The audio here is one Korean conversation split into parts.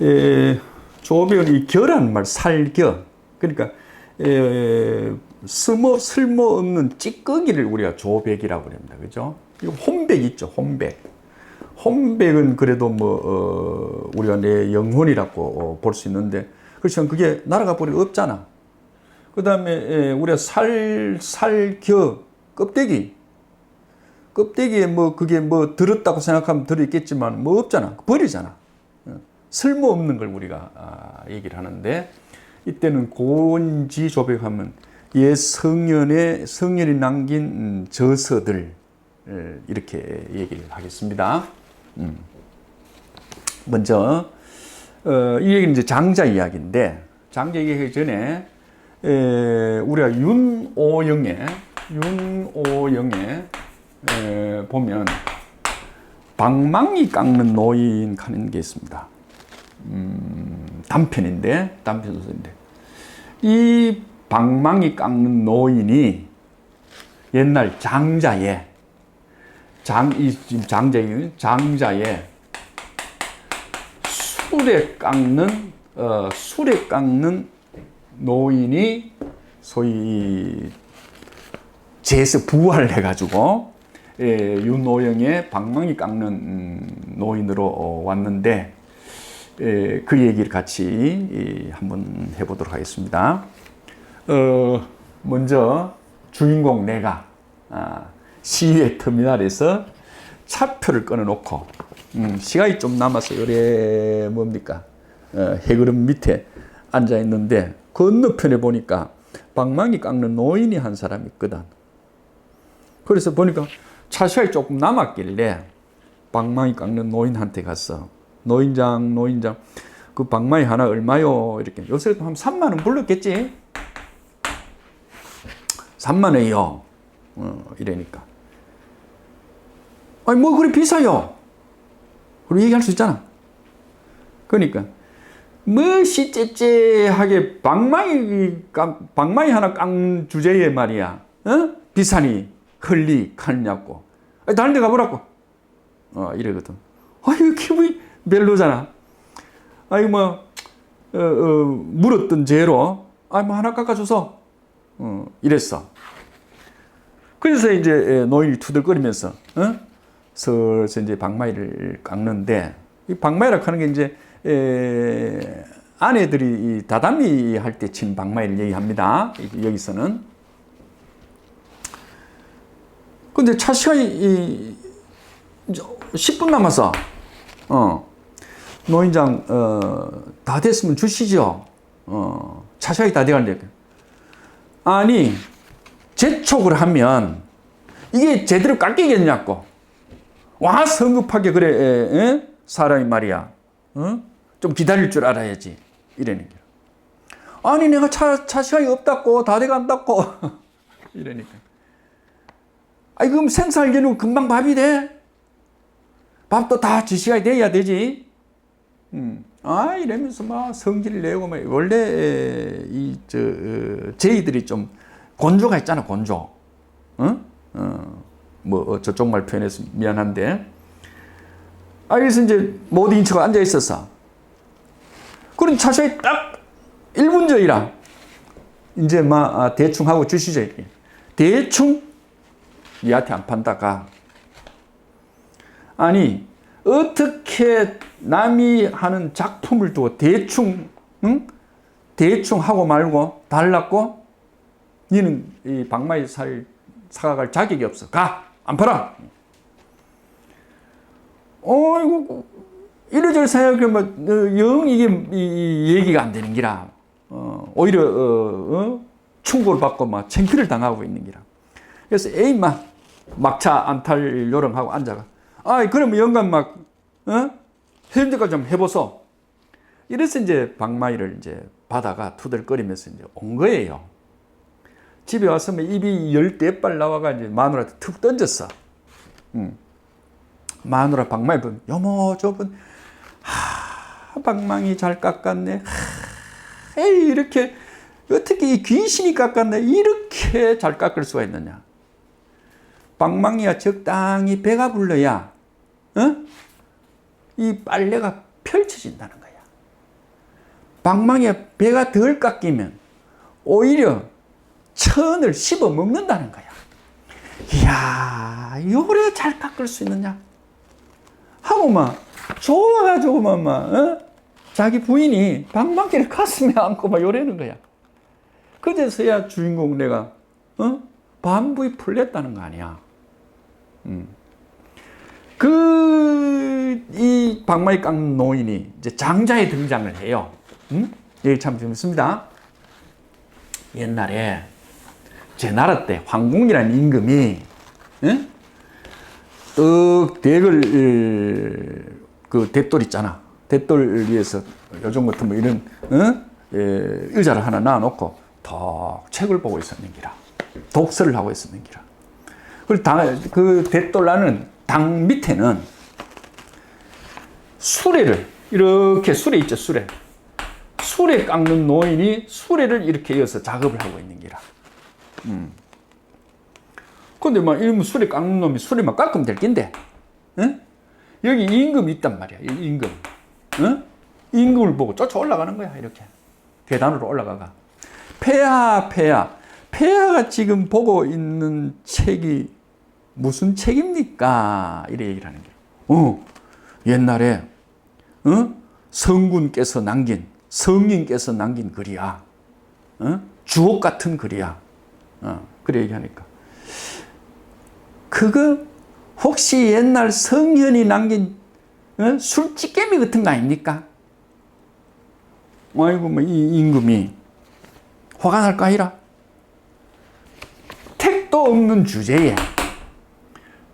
에, 조백은 이 결한 말 살겨 그러니까 에, 쓸모 쓸모없는 찌꺼기를 우리가 조백이라고 합니다. 그죠? 이거 혼백 있죠, 혼백. 혼백은 그래도 뭐 어, 우리가 내 영혼이라고 어, 볼수 있는데 그렇지만 그게 날아가 버리 없잖아. 그 다음에 우리가 살, 살 겨 껍데기 껍데기에 뭐 그게 뭐 들었다고 생각하면 들어있겠지만 뭐 없잖아. 버리잖아. 어, 쓸모없는 걸 우리가 아, 얘기를 하는데 이때는 고원지 조백하면 옛 성년의 성년이 남긴 음, 저서들 이렇게 얘기를 하겠습니다. 음. 먼저 어, 이 얘기는 이제 장자 이야기인데 장자 얘기하기 전에 에, 우리가 윤오영의 윤오영의 에, 보면 방망이 깎는 노인 하는 게 있습니다. 음, 단편인데 단편 소설인데. 이 방망이 깎는 노인이 옛날 장자의 장이 장자의 장자의 술에 깎는 어, 술에 깎는 노인이 소위 제서 부활을 해가지고 예, 윤노영의 방망이 깎는 음, 노인으로 어, 왔는데 예, 그 얘기를 같이 예, 한번 해보도록 하겠습니다. 어, 먼저 주인공 내가 아, 시외 터미널에서 차표를 끊어놓고 음, 시간이 좀 남아서 요래 뭡니까 어, 해그름 밑에 앉아 있는데 건너편에 보니까 방망이 깎는 노인이 한 사람 있거든. 그래서 보니까 차 시간이 조금 남았길래 방망이 깎는 노인한테 갔어. 노인장, 노인장, 그 방망이 하나 얼마요? 이렇게. 요새 한 3만 원 불렀겠지? 3만 원이요. 어, 이러니까. 아니, 뭐 그리 비싸요? 우리 얘기할 수 있잖아. 그러니까. 뭐시 째째하게 방망이, 방망이 하나 깡 주제에 말이야. 어? 비싸니, 헐리, 칼냐고. 다른 데 가보라고. 어, 이러거든. 아유, 기분이 별로잖아. 아이, 뭐, 어, 어, 물었던 죄로, 아, 뭐, 하나 깎아줘서, 어, 이랬어. 그래서 이제 노인이 투덜거리면서, 어? 슬슬 이제 방망이를 깎는데, 이 방망이라고 하는 게 이제, 에, 아내들이 다다미 할 때 친 방망이를 얘기합니다. 여기서는. 근데 차 시간이 10분 남았어. 어. 노인장, 어, 다 됐으면 주시죠. 어, 차 시간이 다 돼가는데. 아니, 재촉을 하면 이게 제대로 깎이겠냐고. 와, 성급하게 그래, 에, 에? 사람이 말이야. 어? 좀 기다릴 줄 알아야지. 이러니까. 아니, 내가 차, 차 시간이 없다고, 다 돼간다고. 이러니까. 아니, 그럼 생살기는 금방 밥이 돼? 밥도 다 지시가 돼야 되지. 음. 아, 이러면서 막 성질을 내고, 막, 원래, 이, 저, 어, 제이들이 좀 곤조가 있잖아, 곤조. 어? 어, 뭐, 저쪽 말 표현해서 미안한데. 아, 그래서 이제 모든 인처가 앉아 있었어. 그런 차셔에 딱 1분 전이라. 이제 막, 아, 대충 하고 주시죠. 이렇게. 대충 니한테 안 판다가. 아니, 어떻게 남이 하는 작품을 두고 대충, 응? 대충 하고 말고 달랐고, 니는 이 방마이 살 사가갈 자격이 없어. 가! 안 팔아! 어이구, 이래저래 생각하면, 어, 영 이게 이, 얘기가 안 되는 기라. 어, 오히려, 어, 어? 충고를 받고 막 창피를 당하고 있는 기라. 그래서 에이, 막, 막차 안탈 요령하고 앉아가. 아, 그러면 영감 막, 어? 현재까지 좀 해보소. 이래서 이제 방마이를 이제 받아가 투덜거리면서 이제 온 거예요. 집에 왔으면 입이 열대빨 나와가 이제 마누라한테 툭 던졌어. 음. 마누라 방망이 보면, 여모, 저분, 하, 방망이 잘 깎았네. 하, 에이, 이렇게, 어떻게 이 귀신이 깎았네. 이렇게 잘 깎을 수가 있느냐. 방망이가 적당히 배가 불러야, 어? 이 빨래가 펼쳐진다는 거야. 방망이에 배가 덜 깎이면 오히려 천을 씹어 먹는다는 거야. 이야, 요래 잘 깎을 수 있느냐? 하고 막 좋아가지고 막, 막 어? 자기 부인이 방망이를 가슴에 안고 막 요래는 거야. 그제서야 주인공 내가 어? 반부이 풀렸다는 거 아니야. 음. 그 이 방망이 깎는 노인이 이제 장자에 등장을 해요. 음? 여기 참 재밌습니다. 옛날에 제 나라 때 황궁이라는 임금이 응? 떡 댁을 에, 그 대돌 있잖아. 대돌 위에서 요즘 같은 뭐 이런 응? 에, 의자를 하나 놔놓고 더 책을 보고 있었는 기라. 독서를 하고 있었는 기라. 그리고 당, 그 대돌라는 당 밑에는 수레를 이렇게 수레 있죠 수레 수레 깎는 노인이 수레를 이렇게 이어서 작업을 하고 있는 기라. 음. 근데 막 이러면 수레 깎는 놈이 수레만 깎으면 될 낀데, 응? 여기 임금이 있단 말이야. 이 임금, 응? 임금을 보고 쫓아 올라가는 거야 이렇게 계단으로 올라가가. 폐하 폐하 폐하가 지금 보고 있는 책이 무슨 책입니까? 이래 얘기를 하는 게. 어, 옛날에 어? 성군께서 남긴 성인께서 남긴 글이야. 어? 주옥 같은 글이야. 어, 그래 얘기하니까. 그거 혹시 옛날 성현이 남긴 어? 술찌개미 같은 거 아닙니까? 아이고 뭐 이 임금이 화가 날거 아니라 택도 없는 주제에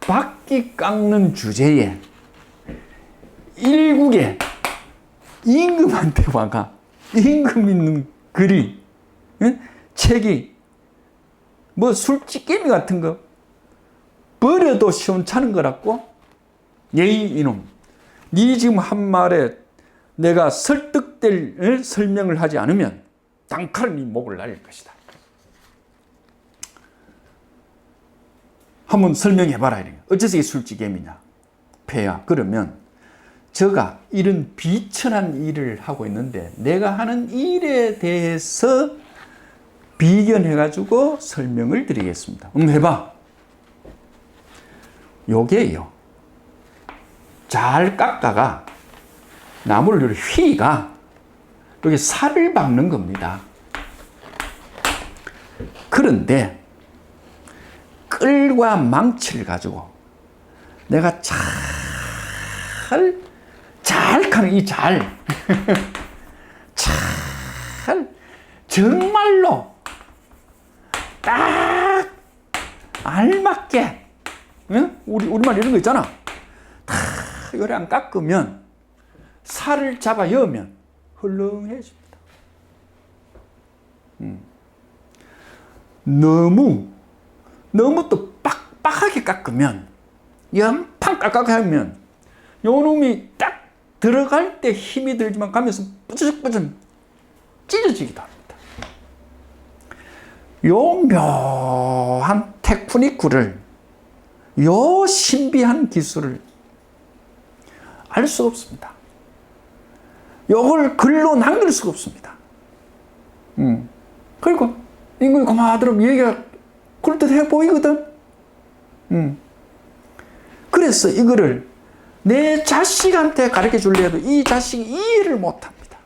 바퀴 깎는 주제에 일국에 임금한테 와가 임금 있는 글이 응? 책이 뭐 술찌개미 같은 거 버려도 시원찮은 거라고? 예의 이놈. 네 지금 한 말에 내가 설득될 설명을 하지 않으면 단칼 네 목을 날릴 것이다 한번 설명해봐라 이래 어째서 이 술찌개미냐 폐야 그러면 저가 이런 비천한 일을 하고 있는데 내가 하는 일에 대해서 비견해가지고 설명을 드리겠습니다. 음, 해봐. 요게요. 잘 깎다가 나무를 휘가 여기 살을 박는 겁니다. 그런데 끌과 망치를 가지고 내가 잘, 잘 가는 이 잘, 잘, 정말로 딱 알맞게, 응? 우리, 우리말 이런 거 있잖아. 다 요래 안 깎으면 살을 잡아 여면 헐렁해집니다. 음. 너무 너무 또 빡빡하게 깎으면 연판 깎아게 하면 요 놈이 딱 들어갈 때 힘이 들지만 가면서 뿌즈뿌즈 찢어지기도 합니다. 요 묘한 테크니크를 요 신비한 기술을 알 수가 없습니다. 요걸 글로 남길 수가 없습니다. 음. 그리고 인근이 고마하더라면 얘기가 그럴듯해 보이거든. 음. 그래서 이거를 내 자식한테 가르쳐 줄래 해도 이 자식이 이해를 못 합니다.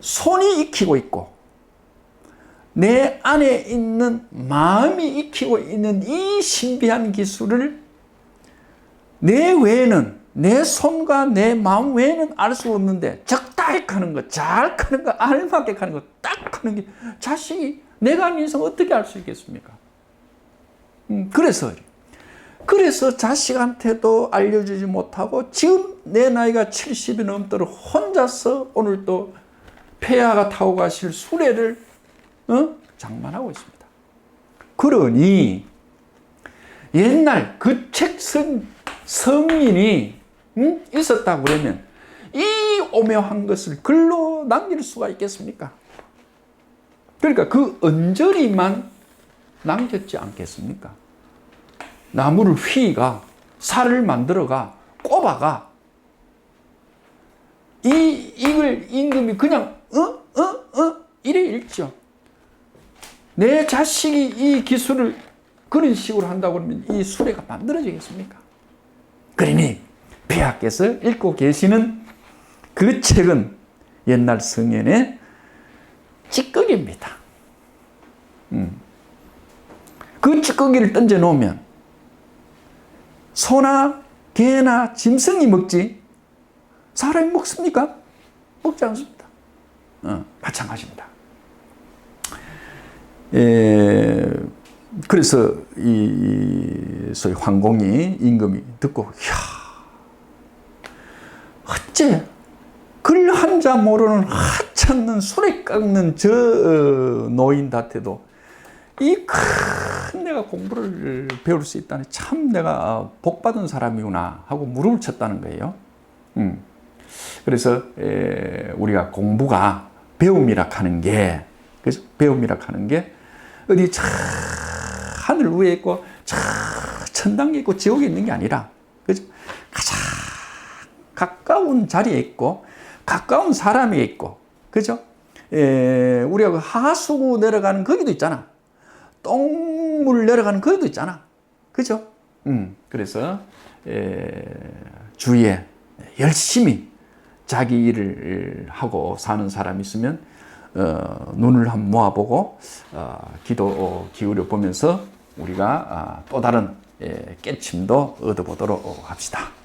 손이 익히고 있고, 내 안에 있는 마음이 익히고 있는 이 신비한 기술을 내 외에는, 내 손과 내 마음 외에는 알 수 없는데, 적당히 하는 거, 잘 하는 거, 알맞게 하는 거, 딱 하는 게 자식이 내가 인생 어떻게 알 수 있겠습니까? 음, 그래서 그래서 자식한테도 알려주지 못하고 지금 내 나이가 70이 넘도록 혼자서 오늘 또 폐하가 타고 가실 수레를 어? 장만하고 있습니다. 그러니 옛날 그책 성인이 응? 있었다고 그러면 이 오묘한 것을 글로 남길 수가 있겠습니까? 그러니까 그 언저리만 남겼지 않겠습니까? 나무를 휘가 살을 만들어가 꼽아가 이 이걸 임금이 그냥 어, 어, 어, 이래 읽죠. 내 자식이 이 기술을 그런 식으로 한다고 그러면 이 수레가 만들어지겠습니까? 그러니 폐하께서 읽고 계시는 그 책은 옛날 성현의 찌꺼기입니다. 음. 그 찌꺼기를 던져 놓으면 소나 개나 짐승이 먹지 사람이 먹습니까? 먹지 않습니다. 어, 마찬가지입니다. 에, 그래서 이 소위 황공이 임금이 듣고 야 어째 글 한 자 모르는 하찮는 수레 깎는 저 어, 노인한테도 이큰 내가 공부를 배울 수 있다니 참 내가 복 받은 사람이구나 하고 무릎을 쳤다는 거예요. 음. 그래서 에, 우리가 공부가 배움이라 하는 게 그죠? 배움이라 하는 게 어디 저 하늘 위에 있고 저 천당에 있고 지옥에 있는 게 아니라 그죠? 가장 가까운 자리에 있고 가까운 사람에 있고 그죠? 에, 우리가 그 하수구 내려가는 거기도 있잖아. 똥 물 내려가는 거기도 있잖아. 그죠? 음, 그래서 에, 주위에 열심히 자기 일을 하고 사는 사람이 있으면 어, 눈을 한번 모아보고 어, 기도 기울여 보면서 우리가 아, 또 다른 예, 깨침도 얻어보도록 합시다.